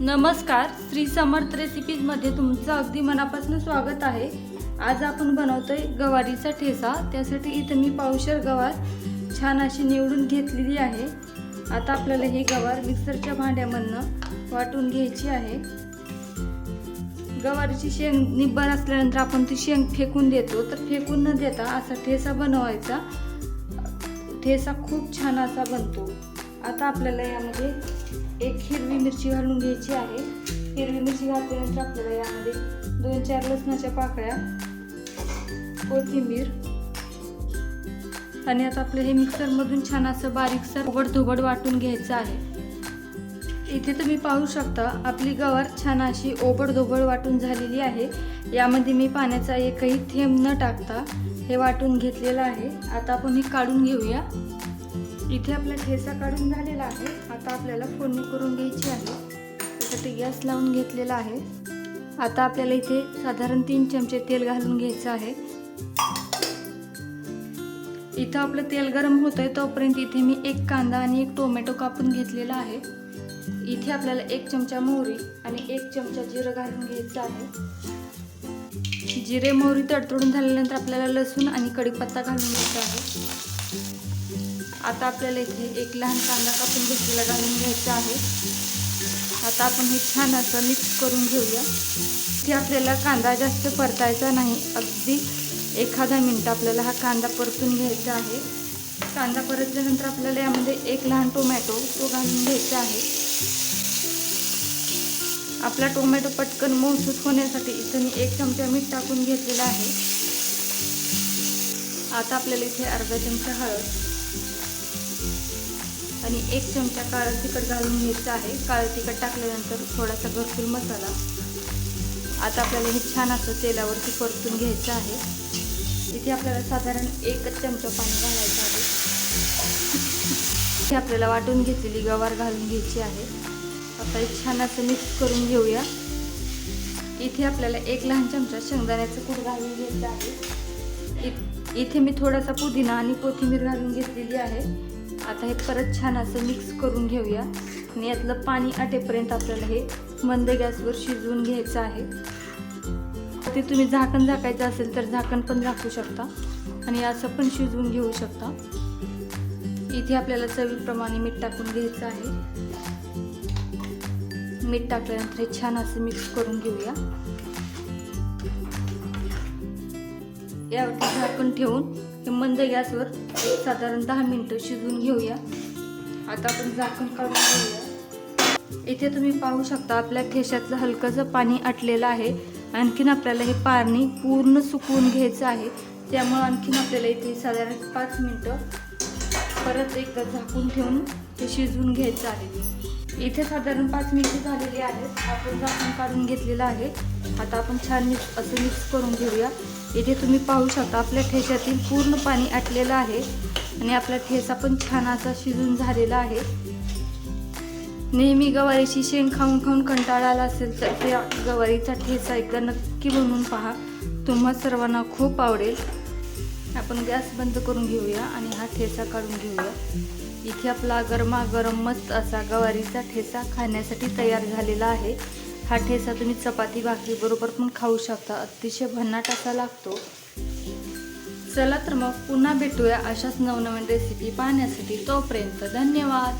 नमस्कार श्री समर्थ रेसिपीजमध्ये तुमचं अगदी मनापासून स्वागत आहे. आज आपण बनवतोय गवारीचा ठेसा त्यासाठी इथं मी पावशर गवार छान अशी निवडून घेतलेली आहे. आता आपल्याला ही गवार मिक्सरच्या भांड्यामधनं वाटून घ्यायची आहे. गवारीची शेंग निब्बर असल्यानंतर आपण ती शेंग फेकून देतो. तर फेकून न देता असा ठेसा बनवायचा. ठेसा खूप छान असा बनतो. आता आपल्याला यामध्ये एक हिरवी मिरची घालून घ्यायची आहे. हिरवी मिरची घातल्यानंतर आपल्याला यामध्ये दोन चार लसणाच्या पाकळ्या कोथिंबीर आणि आता आपलं हे मिक्सरमधून छान असं बारीकसर उघड धुबड वाटून घ्यायचं आहे. इथे तुम्ही पाहू शकता आपली गवार छान अशी ओबड धोबड वाटून झालेली आहे. यामध्ये मी पाण्याचा एकही थेंब न टाकता हे वाटून घेतलेलं आहे. आता आपण हे काढून घेऊया. इथे आपला ठेसा काढून झालेला आहे. आता आपल्याला फोडणी करून घ्यायची आहे. त्यासाठी गॅस लावून घेतलेला आहे. आता आपल्याला इथे साधारण तीन चमचे तेल घालून घ्यायचं आहे. इथं आपलं तेल गरम होत आहे तोपर्यंत इथे मी एक कांदा आणि एक टोमॅटो कापून घेतलेला आहे. इथे आपल्याला एक चमचा मोहरी आणि एक चमचा जिरं घालून घ्यायचं आहे. जिरे मोहरी तडतडून झाल्यानंतर आपल्याला लसूण आणि कढीपत्ता घालून घ्यायचा आहे. आता आपल्याला इथे एक लहान कांदा कापून घेतलेला घालून घ्यायचा आहे. आता आपण हे छान असं मिक्स करून घेऊया. इथे आपल्याला कांदा जास्त परतायचा नाही. अगदी एखादा मिनटं आपल्याला हा कांदा परतून घ्यायचा आहे. कांदा परतल्यानंतर आपल्याला यामध्ये एक लहान टोमॅटो तो घालून घ्यायचा आहे. आपला टोमॅटो पटकन मऊसूत होण्यासाठी इथं मी एक चमचा मीठ टाकून घेतलेला आहे. आता आपल्याला इथे अर्धा चमचा हळद आणि एक चमचा काळं तिखट घालून घ्यायचं आहे. काळं तिखट टाकल्यानंतर थोडासा भरपूर मसाला. आता आपल्याला हे छान असं तेलावरती परतून घ्यायचं आहे. इथे आपल्याला साधारण एकच चमचा पाणी घालायचं आहे. इथे आपल्याला वाटून घेतलेली गवार घालून घ्यायची आहे. आता छान असं मिक्स करून घेऊया. इथे आपल्याला एक लहान चमचा शेंगदाण्याचं कूट घालून घ्यायचं आहे. इ- इथे मी थोडासा पुदिना आणि कोथिंबीर घालून घेतलेली आहे. आता हे परत छान असं मिक्स करून घेऊया. आणि यातलं पाणी आटेपर्यंत आपल्याला हे मंद गॅसवर शिजवून घ्यायचं आहे. ते तुम्ही झाकण झाकायचं असेल तर झाकण पण झाकू शकता. आणि असं पण शिजवून घेऊ शकता. इथे आपल्याला चवीप्रमाणे मीठ टाकून घ्यायचं आहे. मीठ टाकल्यानंतर हे छान असं मिक्स करून घेऊया. यावरती झाकण ठेवून हे मंद गॅसवर साधारण दहा मिनटं शिजवून घेऊया. आता आपण झाकण काढून घेऊया. इथे तुम्ही पाहू शकता आपल्या ठेशातलं हलकंसं पाणी आटलेलं आहे. आणखीन आपल्याला हे पाणी पूर्ण सुकवून घ्यायचं आहे. त्यामुळं आणखीन आपल्याला इथे साधारण पाच मिनटं परत एकदा झाकून ठेवून ते शिजवून घ्यायचं आहे. इथे साधारण पाच मिनिटे झालेली आहेत. आपण झाकण काढून घेतलेलं आहे आता आपण छान मिक्स असं मिक्स करून घेऊया. इथे तुम्ही पाहू शकता आपल्या ठेच्यातील पूर्ण पाणी आटलेलं आहे आणि आपला ठेचा पण छान असा शिजून झालेला आहे. नेहमी गवारीची शेंग खाऊन खाऊन कंटाळा आला असेल तर त्या गवारीचा ठेचा एकदा नक्की बनवून पहा. तुम्हा सर्वांना खूप आवडेल. आपण गॅस बंद करून घेऊया आणि हा ठेसा काढून घेऊया. इथे आपला गरमागरम मस्त असा गवारीचा ठेसा खाण्यासाठी तयार झालेला आहे. हा ठेसा तुम्ही चपाती भाकरी बरोबर पण खाऊ शकता. अतिशय भन्नाट असा लागतो. चला तर मग पुन्हा भेटूया अशाच नवनवीन रेसिपी पाहण्यासाठी. तोपर्यंत धन्यवाद.